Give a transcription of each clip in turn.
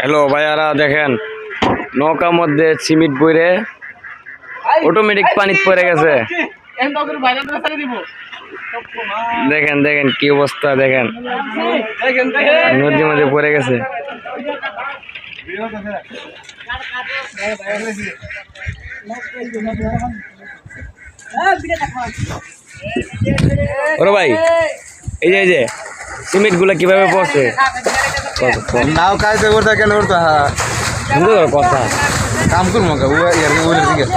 Hello ভাইয়ারা, দেখেন, নৌকার মধ্যে সিমিট বইরে অটোমেটিক পানিত পড়ে গেছে। দেখেন দেখেন কি অবস্থা, দেখেন। নদীর মধ্যে পড়ে গেছে। ওরে ভাই, এই যে এই যে। সিমেন্টগুলা কীভাবে পড়ছে? নাও কাজ করতে কেন করতে হ্যাঁ? কথা। কাম করব ঠিক আছে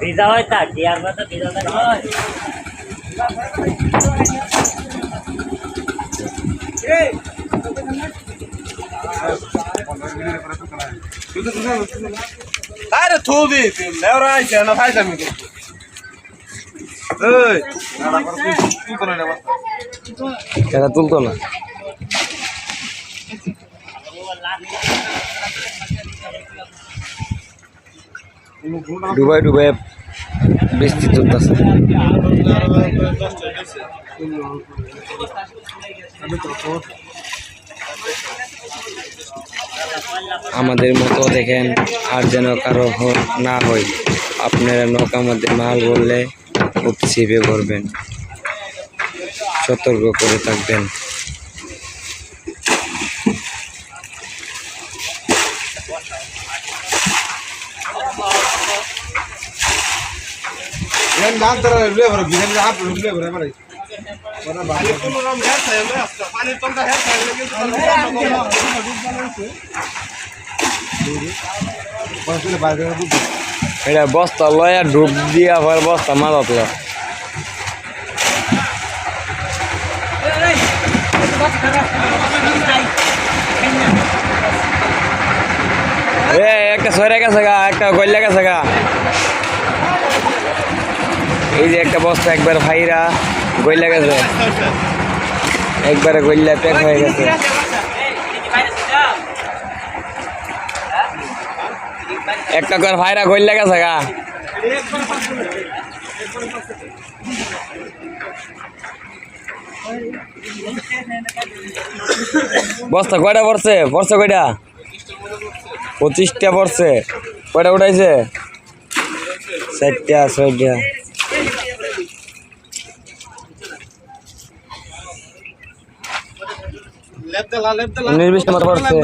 ভিজা হয় তা কি আর তো ভিজা হয়? আরে থুবি লেওরা আইছে না। ফাইছ আমি এই এটা ডুবাই ডুবাই বৃষ্টি চলতেছে আমাদের মতো দেখেন আর যেন কারও না হয়। আপনারা নৌকা মধ্যে মাল বললে খুব ছিপে করবেন সতর্ক করে থাকবেন। நான் এটা বস্তা লয়া ডুব দিয়ে আবার বস্তা মাথাত ল একটা সরে গেছে গা, একটা গল্লা গেছে গা। এই যে একটা বস্তা একবার ভাইরা গল্লা গেছে। একবারে গল্লা প্যাক হয়ে গেছে। একটা করে ভাইরা গল্লা গেছে গা। বস্তা কয়টা পড়ছে? পড়ছে কয়টা? পঁচিশটা পড়ছে। কয়টা উঠাইছে? চারটা, ছয়টা। লেপতে লা লেপতে লা উনিশ পড়ছে।